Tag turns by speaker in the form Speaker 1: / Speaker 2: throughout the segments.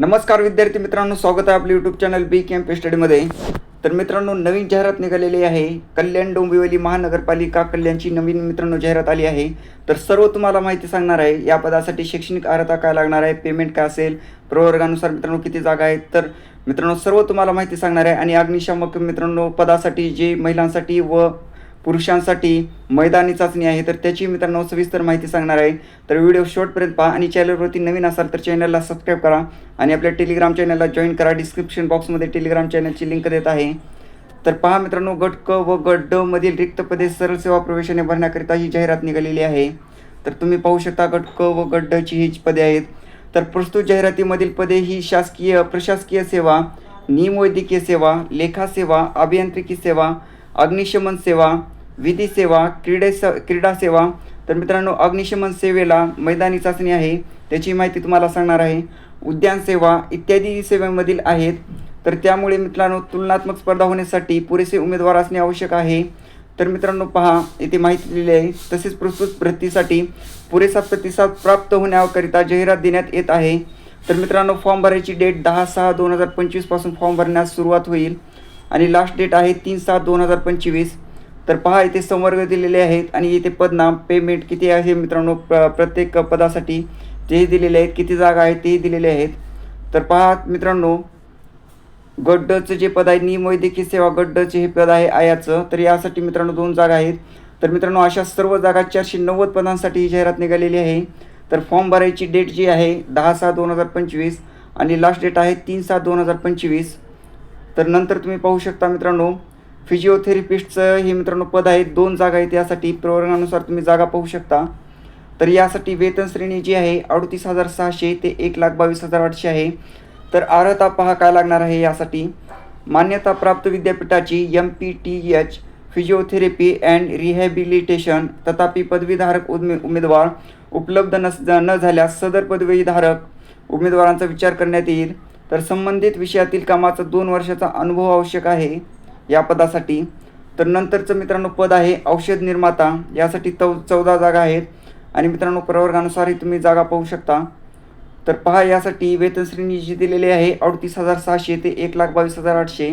Speaker 1: नमस्कार विद्यार्थी मित्रांनो स्वागत आहे आपल्या यूट्यूब चॅनल बी कॅम्प स्टडीमध्ये तर मित्रांनो नवीन जाहिरात निघालेली आहे. कल्याण डोंबिवली महानगरपालिका कल्याणची नवीन मित्रांनो जाहिरात आली आहे. तर सर्व तुम्हाला माहिती सांगणार आहे या पदासाठी शैक्षणिक अर्हता काय लागणार आहे पेमेंट काय असेल प्रवर्गानुसार मित्रांनो किती जागा आहेत. तर मित्रांनो सर्व तुम्हाला माहिती सांगणार आहे आणि अग्निशामक मित्रांनो पदासाठी जे महिलांसाठी व पुरुषांसाठी मैदानी चाचणी आहे तर त्याची मित्रांनो सविस्तर माहिती सांगणार आहे. तर व्हिडिओ शॉर्टपर्यंत पहा आणि चॅनलवरती नवीन असाल तर चॅनलला सबस्क्राईब करा आणि आपल्या टेलिग्राम चॅनलला जॉईन करा. डिस्क्रिप्शन बॉक्समध्ये टेलिग्राम चॅनलची लिंक देत आहे. तर पहा मित्रांनो गट क व गट ड मधील रिक्त पदे सरळ सेवा प्रवेशाने भरण्याकरिता ही जाहिरात निघालेली आहे. तर तुम्ही पाहू शकता गट क व गट ड ची ही पदे आहेत. तर प्रस्तुत जाहिरातीमधील पदे ही शासकीय प्रशासकीय सेवा निमवैद्यकीय सेवा लेखा सेवा अभियांत्रिकी सेवा अग्निशमन सेवा विधी सेवा क्रीडे स क्रीडा सेवा. तर मित्रांनो अग्निशमन सेवेला मैदानी चाचणी आहे. त्याची माहिती तुम्हाला सांगणार आहे. उद्यान सेवा इत्यादी सेवेमधील आहेत. तर त्यामुळे मित्रांनो तुलनात्मक स्पर्धा होण्यासाठी पुरेसे उमेदवार असणे आवश्यक आहे. तर मित्रांनो पहा इथे माहिती दिली आहे. तसेच प्रस्तुत भरतीसाठी पुरेसा प्रतिसाद प्राप्त होण्याकरिता जाहिरात देण्यात येत आहे. तर मित्रांनो फॉर्म भरायची डेट दहा सहा दोन हजार पंचवीसपासून फॉर्म भरण्यास सुरुवात होईल. आणि लास्ट डेट आहे तीन सात दोन हजार पंचवीस. तर पहा इथे संवर्ग दिलेले आहेत आणि इथे पदनाम पेमेंट किती आहे मित्रांनो? प्र प्रत्येक पदासाठी तेही दिलेले आहेत किती जागा आहेत तेही दिलेले आहेत. तर पहा मित्रांनो गड्डचं जे पद आहे निमवैद्यकीय सेवा गड्डचे हे पद आहे आयाचं. तर यासाठी मित्रांनो दोन जागा आहेत. तर मित्रांनो अशा सर्व जागा चारशे नव्वद पदांसाठी ही जाहिरात निघालेली आहे. तर फॉर्म भरायची डेट जी आहे दहा सहा दोन हजार पंचवीस. आणि लास्ट डेट आहे तीन सात दोन हजार पंचवीस. तर नंतर तुम्ही पाहू शकता मित्रांनो फिजिओथेरपिस्टचं हे मित्रांनो पद आहे दोन जागा आहेत यासाठी प्रवर्गानुसार तुम्ही जागा पाहू शकता. तर यासाठी वेतन श्रेणी जी आहे अडतीस हजार सहाशे ते एक लाख बावीस हजार आठशे आहे. तर अर्हता पहा काय लागणार आहे यासाठी. मान्यता प्राप्त विद्यापीठाची M P T H physiotherapy and rehabilitation तथापि पदवीधारक उदमे उमेदवार उपलब्ध नस न झाल्यास सदर पदवीधारक उमेदवारांचा विचार करण्यात येईल. तर संबंधित विषयातील कामाचा दोन वर्षाचा अनुभव आवश्यक आहे या पदासाठी. तर नंतरचं मित्रांनो पद आहे औषध निर्माता. यासाठी चौ चौदा जागा आहेत. आणि मित्रांनो प्रवर्गानुसारही तुम्ही जागा पाहू शकता. तर पहा यासाठी वेतनश्रेणी जी दिलेली आहे अडतीस हजार सहाशे ते एक लाख बावीस हजार आठशे.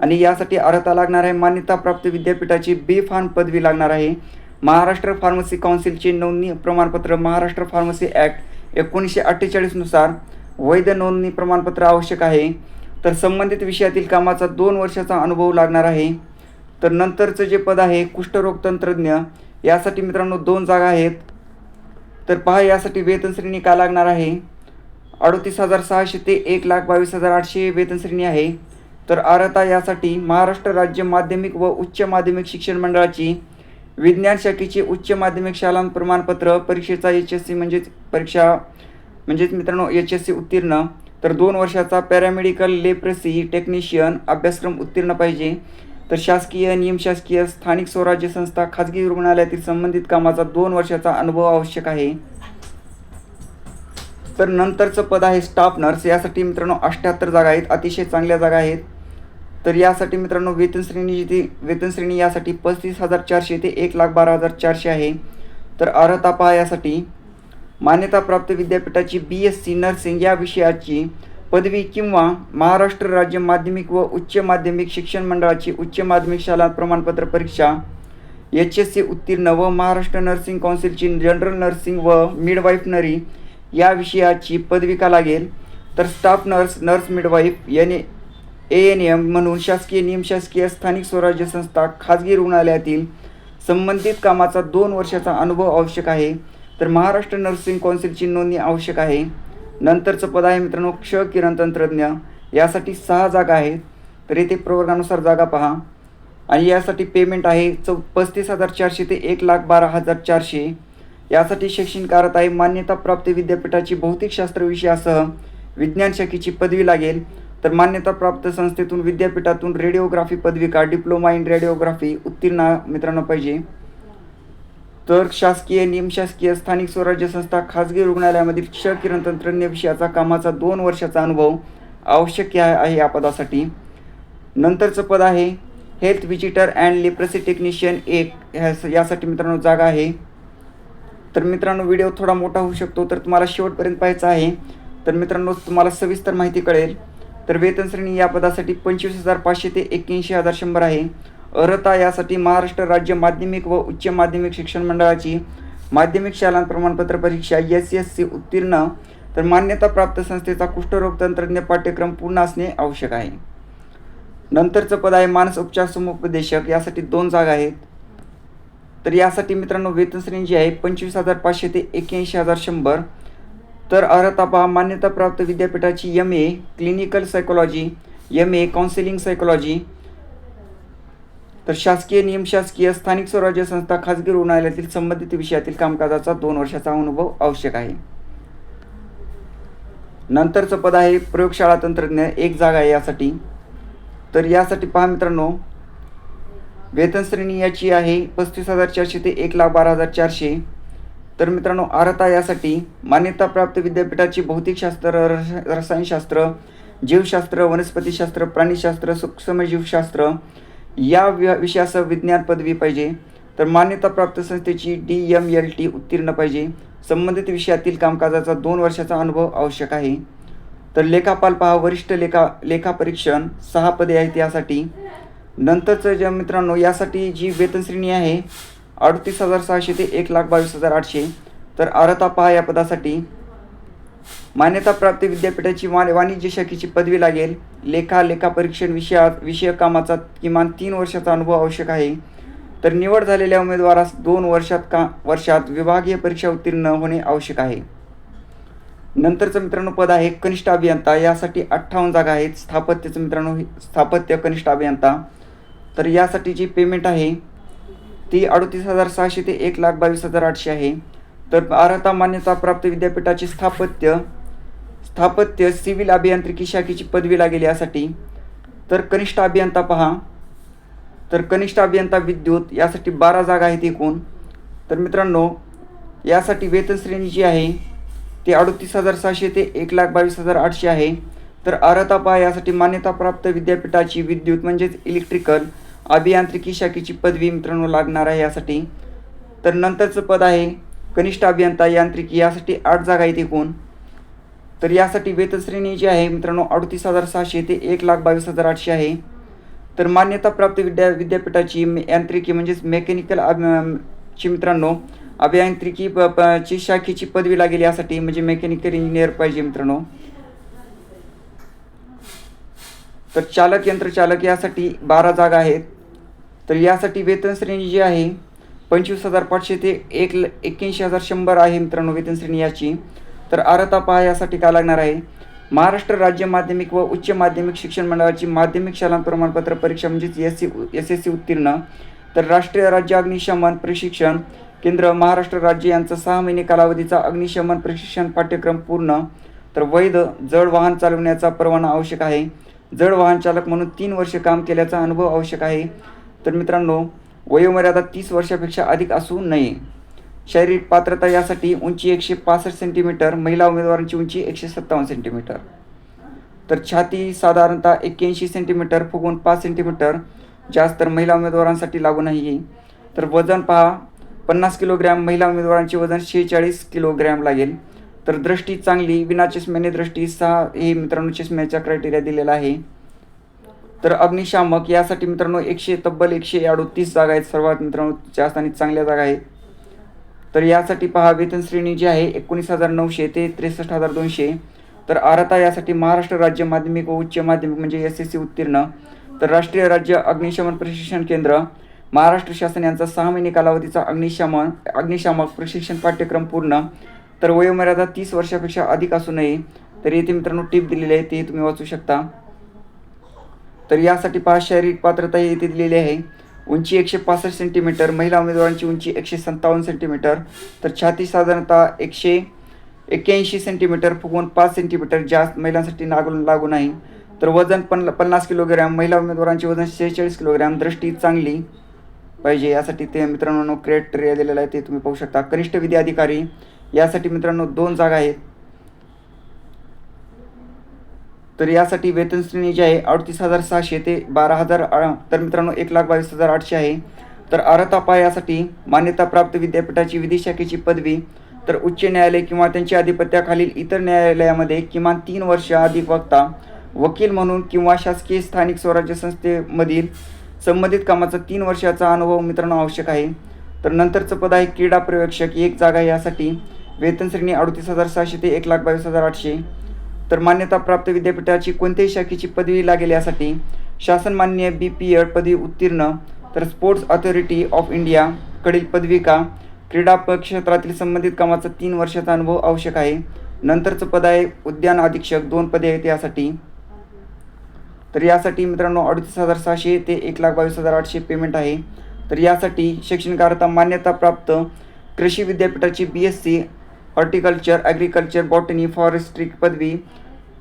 Speaker 1: आणि यासाठी अर्हता लागणार आहे मान्यताप्राप्त विद्यापीठाची बी फार्म पदवी लागणार आहे. महाराष्ट्र फार्मसी काउन्सिलचे नोंदणी प्रमाणपत्र महाराष्ट्र फार्मसी ॲक्ट एकोणीसशे अठ्ठेचाळीसनुसार वैध नोंदणी प्रमाणपत्र आवश्यक आहे. तर संबंधित विषयातील कामाचा दोन वर्षाचा अनुभव लागणार आहे. तर नंतरचं जे पद आहे कुष्ठरोग तंत्रज्ञ यासाठी मित्रांनो दोन जागा आहेत. तर पहा यासाठी वेतन श्रेणी का लागणार आहे? अडतीस हजार सहाशे ते एक लाख बावीस हजार आठशे वेतन श्रेणी आहे. तर अर्हता यासाठी महाराष्ट्र राज्य माध्यमिक व उच्च माध्यमिक शिक्षण मंडळाची विज्ञान शाखेची उच्च माध्यमिक शाला प्रमाणपत्र परीक्षेचा एच एस सी म्हणजेच परीक्षा म्हणजेच मित्रांनो एच एस सी उत्तीर्ण तर दोन वर्षाचा पॅरामेडिकल लेप्रेसी टेक्निशियन अभ्यासक्रम उत्तीर्ण पाहिजे. तर शासकीय नियमशासकीय स्थानिक स्वराज्य संस्था खाजगी रुग्णालयातील संबंधित कामाचा दोन वर्षाचा अनुभव आवश्यक आहे. तर नंतरचं पद आहे स्टाफ नर्स यासाठी मित्रांनो अठ्ठ्याहत्तर जागा आहेत. अतिशय चांगल्या जागा आहेत. तर यासाठी मित्रांनो वेतन श्रेणी जी ती वेतन श्रेणी यासाठी पस्तीस हजार चारशे ते एक लाख बारा हजार चारशे आहे. तर अर्हता पहा यासाठी. मान्यताप्राप्त विद्यापीठाची बी एस सी नर्सिंग या विषयाची पदवी किंवा महाराष्ट्र राज्य माध्यमिक व उच्च माध्यमिक शिक्षण मंडळाची उच्च माध्यमिक शाला प्रमाणपत्र परीक्षा एच एस सी उत्तीर्ण व महाराष्ट्र नर्सिंग कौन्सिलची जनरल नर्सिंग व मिडवाईफनरी या विषयाची पदविका लागेल? तर staff nurse nurse midwife N A N M म्हणून शासकीय निमशासकीय स्थानिक स्वराज्य संस्था खाजगी रुग्णालयातील संबंधित कामाचा दोन वर्षाचा अनुभव आवश्यक आहे. तर महाराष्ट्र नर्सिंग कौन्सिलची नोंदणी आवश्यक आहे. नंतरचं पद आहे मित्रांनो क्ष किरण तंत्रज्ञ. यासाठी सहा जागा आहेत. तर येथे प्रवर्गानुसार जागा पहा. आणि यासाठी पेमेंट आहे चौ पस्तीस हजार चारशे ते एक लाख बारा हजार चारशे. यासाठी शैक्षणिक अर्हता आहे. मान्यताप्राप्त विद्यापीठाची भौतिकशास्त्र विषयासह विज्ञान शाखेची पदवी लागेल. तर मान्यताप्राप्त संस्थेतून विद्यापीठातून रेडिओग्राफी पदविका डिप्लोमा इन रेडिओग्राफी उत्तीर्ण मित्रांनो पाहिजे. तर शासकीय निमशासकीय स्थानिक स्वराज्य संस्था खाजगी रुग्णालयामधील क्ष किरण तंत्रज्ञ विषयाचा कामाचा दोन वर्षाचा अनुभव आवश्यक आहे आहे या पदासाठी. नंतरचं पद आहे health visitor and leprosy technician एक. ह्या यासाठी मित्रांनो जागा आहे. तर मित्रांनो व्हिडिओ थोडा मोठा होऊ शकतो तर तुम्हाला शेवटपर्यंत पाहायचा आहे. तर मित्रांनो तुम्हाला सविस्तर माहिती कळेल. तर वेतन श्रेणी या पदासाठी पंचवीस हजार पाचशे ते एक्क्याऐंशी हजार शंभर आहे. अर्हता यासाठी महाराष्ट्र राज्य माध्यमिक व उच्च माध्यमिक शिक्षण मंडळाची माध्यमिक शाला प्रमाणपत्र परीक्षा एस एस सी उत्तीर्ण तर मान्यताप्राप्त संस्थेचा कुष्ठरोग तंत्रज्ञ पाठ्यक्रम पूर्ण असणे आवश्यक आहे. नंतरचं पद आहे मानस उपचार समुपदेशक यासाठी दोन जागा आहेत. तर यासाठी मित्रांनो वेतन श्रेणी जी आहे पंचवीस हजार पाचशे ते एक्क्याऐंशी हजार शंभर. तर अर्हता पहा मान्यताप्राप्त विद्यापीठाची M A clinical psychology M A counselling psychology तर शासकीय नियमशासकीय स्थानिक स्वराज्य संस्था खाजगी रुग्णालयातील संबंधित विषयातील कामकाजाचा दोन वर्षाचा अनुभव आवश्यक आहे. नंतरचं पद आहे प्रयोगशाळा तंत्रज्ञ एक जागा आहे यासाठी. तर यासाठी पहा मित्रांनो वेतन श्रेणी याची आहे पस्तीस हजार चारशे ते एक लाख बारा हजार चारशे. तर मित्रांनो अर्हता यासाठी मान्यताप्राप्त विद्यापीठाची भौतिकशास्त्र रस रसायनशास्त्र जीवशास्त्र वनस्पतीशास्त्र प्राणीशास्त्र सूक्ष्मजीवशास्त्र या वि विषयासह विज्ञान पदवी पाहिजे तर मान्यताप्राप्त संस्थेची डी एम एल टी उत्तीर्ण पाहिजे. संबंधित विषयातील कामकाजाचा दोन वर्षाचा अनुभव आवश्यक आहे. तर लेखापाल पहा वरिष्ठ लेखा लेखापरीक्षण सहा पदे आहेत यासाठी. नंतरचं ज्या मित्रांनो यासाठी जी वेतनश्रेणी आहे अडतीस हजार सहाशे ते एक लाख बावीस हजार आठशे. तर अर्हता पहा या पदासाठी. मान्यताप्राप्त विद्यापीठाची वा वाणिज्य शाखेची पदवी लागेल. लेखा लेखापरीक्षण विषयात विषय कामाचा किमान तीन वर्षाचा अनुभव आवश्यक आहे. तर निवड झालेल्या उमेदवारास दोन वर्षात का वर्षात विभागीय परीक्षा उत्तीर्ण होणे आवश्यक आहे. नंतरचं मित्रांनो पद आहे कनिष्ठ अभियंता. यासाठी अठ्ठावन्न जागा आहेत. स्थापत्यचं मित्रांनो स्थापत्य कनिष्ठ अभियंता. तर यासाठी जी पेमेंट आहे ती अडतीस हजार सहाशे ते एक लाख बावीस हजार आठशे आहे. तर अर्हता मान्यता प्राप्त विद्यापीठाचे स्थापत्य स्थापत्य सिव्हिल अभियांत्रिकी शाखेची पदवी लागेल यासाठी. तर कनिष्ठ अभियंता पहा. तर कनिष्ठ अभियंता विद्युत यासाठी बारा जागा आहेत एकूण. तर मित्रांनो यासाठी वेतन श्रेणी जी आहे ती अडतीस हजार सहाशे ते एक लाख बावीस हजार आठशे आहे. तर अर्हता पहा यासाठी मान्यताप्राप्त विद्यापीठाची विद्युत म्हणजेच इलेक्ट्रिकल अभियांत्रिकी शाखेची पदवी मित्रांनो लागणार आहे यासाठी. तर नंतरचं पद आहे कनिष्ठ अभियंता यांत्रिकी यासाठी आठ जागा आहेत एकूण. तर यासाठी वेतन श्रेणी जी आहे मित्रांनो अडतीस हजार सहाशे ते एक लाख बावीस हजार आठशे आहे. तर मान्यताप्राप्त विद्या विद्यापीठाची यांत्रिकी म्हणजेच मेकॅनिकल ची मित्रांनो अभियांत्रिकी प प- ची शाखेची पदवी लागेल यासाठी म्हणजे मेकॅनिकल इंजिनियर पाहिजे मित्रांनो. तर चालक यंत्रचालक यासाठी बारा जागा आहेत. तर यासाठी वेतन श्रेणी जी आहे पंचवीस हजार पाचशे ते एक ल एक्क्याऐंशी हजार शंभर आहे मित्रांनो वेतन श्रेणी याची. तर अर्हता पहा यासाठी काय लागणार आहे? महाराष्ट्र राज्य माध्यमिक व उच्च माध्यमिक शिक्षण मंडळाची माध्यमिक शाला प्रमाणपत्र परीक्षा म्हणजेच S C S S C उत्तीर्ण. तर राष्ट्रीय राज्य अग्निशमन प्रशिक्षण केंद्र महाराष्ट्र राज्य यांचा सहा महिने कालावधीचा अग्निशमन प्रशिक्षण पाठ्यक्रम पूर्ण. तर वैध जड वाहन चालवण्याचा परवाना आवश्यक आहे. जड वाहन चालक म्हणून तीन वर्ष काम केल्याचा अनुभव आवश्यक आहे. तर मित्रांनो वयोमर्यादा तीस वर्षापेक्षा अधिक असू नये. शारीरिक पात्रता यासाठी उंची एकशे पासष्ट सेंटीमीटर महिला उमेदवारांची उंची एकशे सत्तावन्न सेंटीमीटर तर छाती साधारणतः एक्क्याऐंशी सेंटीमीटर फुगून पाच सेंटीमीटर जास्त तर महिला उमेदवारांसाठी लागू नाही तर वजन पहा पन्नास किलोग्रॅम महिला उमेदवारांचे वजन शेहेचाळीस किलोग्रॅम लागेल. तर दृष्टी चांगली विना चष्म्याने दृष्टी सहा हे मित्रांनो चष्म्याचा क्रायटेरिया दिलेला आहे. तर अग्निशामक यासाठी मित्रांनो एकशे तब्बल एकशे अडोतीस जागा आहेत. सर्वात मित्रांनो जास्त आणि चांगल्या जागा आहेत. तर यासाठी पहा वेतन श्रेणी जी आहे एकोणीस हजार नऊशे ते त्रेसष्ट हजार दोनशे. तर अर्हता यासाठी महाराष्ट्र राज्य माध्यमिक व उच्च माध्यमिक म्हणजे एस एस सी उत्तीर्ण. तर राष्ट्रीय राज्य अग्निशमन प्रशिक्षण केंद्र. महाराष्ट्र शासन यांचा सहा महिने कालावधीचा अग्निशमन अग्निशामक प्रशिक्षण पाठ्यक्रम पूर्ण. तर वयोमर्यादा तीस वर्षापेक्षा अधिक असू नये. तर येथे मित्रांनो टीप दिलेली आहे ते तुम्ही वाचू शकता. तर यासाठी पहा शारीरिक पात्रता येथे दिलेली आहे. उंची एकशे पासष्ट सेंटीमीटर महिला उमेदवारांची उंची एकशे सत्तावन्न सेंटीमीटर तर छाती साधारणतः एकशे एक्क्याऐंशी सेंटीमीटर फुगवून पाच सेंटीमीटर जास्त महिलांसाठी नागू लागू नाही. तर वजन पन पन्नास किलोग्रॅम महिला उमेदवारांचे वजन शेहेचाळीस किलोग्रॅम दृष्टी चांगली पाहिजे यासाठी ते मित्रांनो क्रिएटरिया दिलेला आहे ते तुम्ही पाहू शकता. कनिष्ठ विधी अधिकारी यासाठी मित्रांनो दोन जागा आहेत. तर यासाठी वेतन श्रेणी जी आहे अडतीस हजार सहाशे ते बारा हजार तर मित्रांनो एक लाख बावीस हजार आठशे आहे. तर अर्हता पायासाठी मान्यताप्राप्त विद्यापीठाची विधी शाखेची पदवी तर उच्च न्यायालय किंवा त्यांच्या अधिपत्याखालील इतर न्यायालयामध्ये किमान तीन वर्ष अधिक वक्ता वकील म्हणून किंवा शासकीय स्थानिक स्वराज्य संस्थेमधील संबंधित कामाचा तीन वर्षाचा अनुभव मित्रांनो आवश्यक आहे. तर नंतरचं पद आहे क्रीडा पर्यवेक्षक. एक जागा आहे यासाठी वेतन श्रेणी अडतीस हजार सहाशे ते एक लाख बावीस हजार आठशे. तर मान्यताप्राप्त विद्यापीठाची कोणत्याही शाखेची पदवी लागेल यासाठी शासनमान्य बी पी एड पदवी उत्तीर्ण तर स्पोर्ट्स ऑथॉरिटी ऑफ इंडियाकडील पदविका क्रीडा क्षेत्रातील संबंधित कामाचा तीन वर्षाचा अनुभव आवश्यक आहे. नंतरचं पद आहे उद्यान अधीक्षक दोन पदे आहेत यासाठी. तर यासाठी मित्रांनो अडतीस हजार सहाशे ते एक लाख बावीस हजार आठशे पेमेंट आहे. तर यासाठी शैक्षणिक अर्हता मान्यताप्राप्त कृषी विद्यापीठाची B S C horticulture agriculture botany forestry पदवी.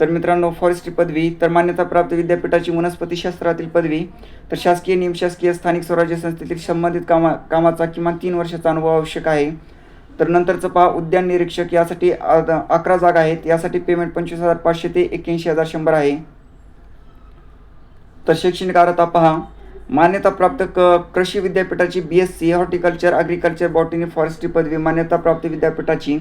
Speaker 1: तर मित्रांनो फॉरेस्ट्री पदवी तर मान्यताप्राप्त विद्यापीठाची वनस्पतीशास्त्रातील पदवी. तर शासकीय निमशासकीय स्थानिक स्वराज्य संस्थेतील संबंधित कामा कामाचा किमान तीन वर्षाचा अनुभव आवश्यक आहे. तर नंतरचं पहा उद्यान निरीक्षक यासाठी अकरा जागा आहेत. यासाठी पेमेंट पंचवीस हजार पाचशे ते एक्क्याऐंशी हजार शंभर आहे. तर शैक्षणिक अर्हता पहा. मान्यताप्राप्त क कृषी विद्यापीठाची B S C horticulture agriculture botany forestry पदवी मान्यताप्राप्त विद्यापीठाची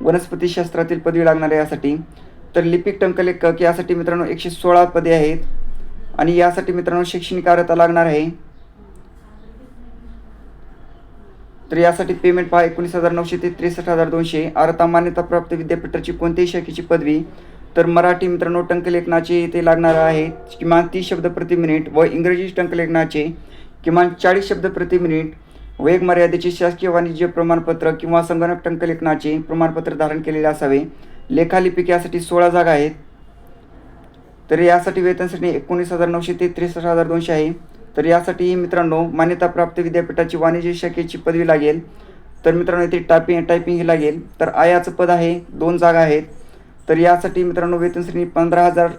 Speaker 1: वनस्पतीशास्त्रातील पदवी लागणार आहे यासाठी. तर लिपिक टंकलेखक यासाठी मित्रांनो एकशे सोळा पदे आहेत. आणि यासाठी मित्रांनो शैक्षणिक अर्हता लागणार आहे. तर यासाठी पेमेंट पहा एकोणीस हजार नऊशे ते त्रेसष्ट हजार दोनशे. अर्हता मान्यताप्राप्त विद्यापीठाची कोणत्याही शाखेची पदवी तर मराठी मित्रांनो टंकलेखनाचे ते लागणार आहे किमान तीस शब्द प्रति मिनिट व इंग्रजी टंकलेखनाचे किमान चाळीस शब्द प्रति मिनिट वेग मर्यादेचे शासकीय वाणिज्य प्रमाणपत्र किंवा संगणक टंकलेखनाचे प्रमाणपत्र धारण केलेले असावे. लेखालिपिक यासाठी सोळा जागा आहेत. तर यासाठी वेतन श्रेणी एकोणीस हजार नऊशे ते त्रेसष्ट हजार दोनशे आहे. तर यासाठी मित्रांनो मान्यताप्राप्त विद्यापीठाची वाणिज्य शाखेची पदवी लागेल. तर मित्रांनो इथे टायपिंग टायपिंग ही लागेल. तर आयाचं पद आहे. दोन जागा आहेत. तर यासाठी मित्रांनो वेतन श्रेणी पंधरा हजार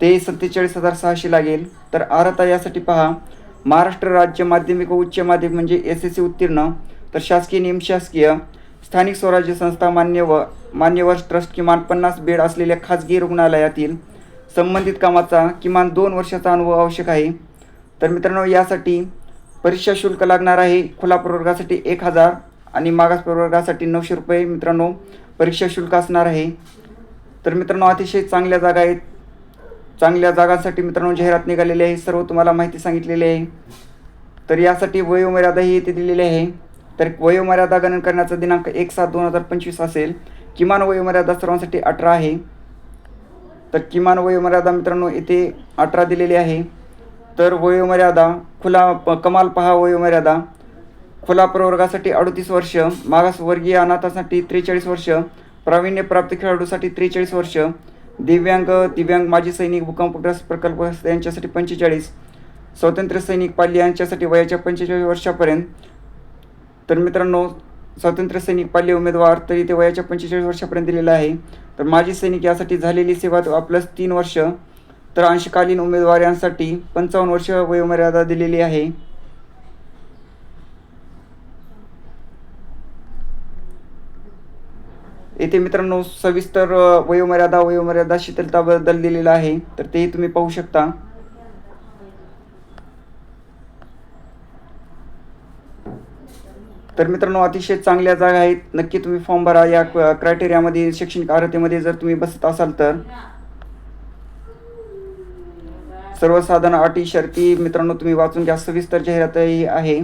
Speaker 1: ते सत्तेचाळीस हजार सहाशे लागेल. तर अर्हता यासाठी पहा. महाराष्ट्र राज्य माध्यमिक व उच्च माध्यमिक म्हणजे एस एस सी उत्तीर्ण. तर शासकीय निमशासकीय स्थानिक स्वराज्य संस्था मान्यव मान्यवर ट्रस्ट किमान पन्नास बेड असलेल्या खाजगी रुग्णालयातील संबंधित कामाचा किमान दोन वर्षाचा अनुभव आवश्यक आहे. तर मित्रांनो यासाठी परीक्षा शुल्क लागणार आहे. खुला प्रवर्गासाठी एक हजार. आणि मागास प्रवर्गासाठी नऊशे रुपये मित्रांनो परीक्षा शुल्क असणार आहे. तर मित्रांनो अतिशय चांगल्या जागा आहेत. चांगल्या जागांसाठी मित्रांनो जाहिरात निघालेली आहे. सर्व तुम्हाला माहिती सांगितलेली आहे. तर यासाठी वयोमर्यादाही येथे दिलेली आहे. तर वयोमर्यादा गणन करण्याचा दिनांक एक सात दोन हजार पंचवीस असेल. किमान वयोमर्यादा सर्वांसाठी अठरा आहे. तर किमान वयोमर्यादा मित्रांनो येथे अठरा दिलेली आहे. तर वयोमर्यादा खुला प- कमाल पहा वयोमर्यादा. खुला प्रवर्गासाठी अडतीस वर्ष मागासवर्गीय अनाथासाठी त्रेचाळीस वर्ष प्रावीण्यप्राप्त खेळाडूसाठी त्रेचाळीस वर्ष दिव्यांग दिव्यांग माजी सैनिक भूकंपग्रस्त प्रकल्प यांच्यासाठी पंचेचाळीस स्वातंत्र्य सैनिक पाली यांच्यासाठी वयाच्या पंचेचाळीस वर्षापर्यंत. तर मित्रांनो स्वातंत्र्य सैनिक पाल्य उमेदवार तरी ते वयाच्या पंचेचाळीस वर्षापर्यंत दिलेलं आहे. तर माजी सैनिक यासाठी झालेली सेवा प्लस तीन वर्ष. तर अंशकालीन उमेदवार यांसाठी पंचावन्न वर्ष वयोमर्यादा दिलेली आहे. येथे मित्रांनो सविस्तर वयोमर्यादा वयोमर्यादा शिथिलताबद्दल दिलेलं आहे. तर तेही तुम्ही पाहू शकता. तर मित्रांनो अतिशय चांगल्या जागा आहेत. नक्की तुम्ही फॉर्म भरा. या क्रायटेरियामध्ये शैक्षणिक अर्हतेमध्ये जर तुम्ही बसत असाल तर. सर्वसाधारण अटी शर्ती मित्रांनो तुम्ही वाचून घ्या. सविस्तर जाहिरातही आहे.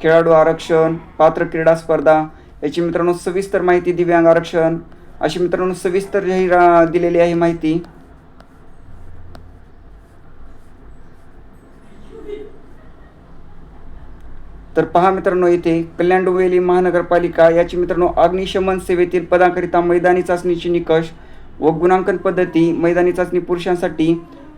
Speaker 1: खेळाडू आरक्षण पात्र क्रीडा स्पर्धा याची मित्रांनो सविस्तर माहिती दिव्यांग आरक्षण अशी मित्रांनो सविस्तर जाहीर दिलेली आहे माहिती. तर पहा मित्रांनो येथे कल्याण डोंबिवली महानगरपालिका याची मित्रांनो अग्निशमन सेवेतील पदाकरिता मैदानी चाचणीचे निकष व गुणांकन पद्धती मैदानी चाचणी पुरुषांसाठी.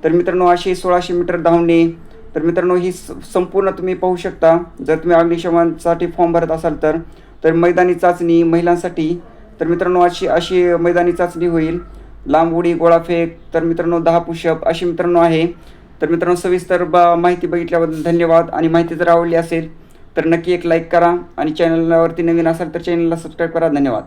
Speaker 1: तर मित्रांनो असे सोळाशे मीटर धावणे. तर मित्रांनो ही संपूर्ण तुम्ही पाहू शकता. जर तुम्ही अग्निशमनसाठी फॉर्म भरत असाल तर. तर मैदानी चाचणी महिलांसाठी. तर मित्रांनो अशी अशी मैदानी चाचणी होईल. लांब उडी गोळाफेक तर मित्रांनो दहा पुशअप अशी मित्रांनो आहे. तर मित्रांनो सविस्तर बा माहिती बघितल्याबद्दल धन्यवाद. आणि माहिती जर आवडली असेल तर नक्की एक लाईक करा. आणि चॅनलवरती नवीन असाल तर चॅनलला सबस्क्राईब करा. धन्यवाद.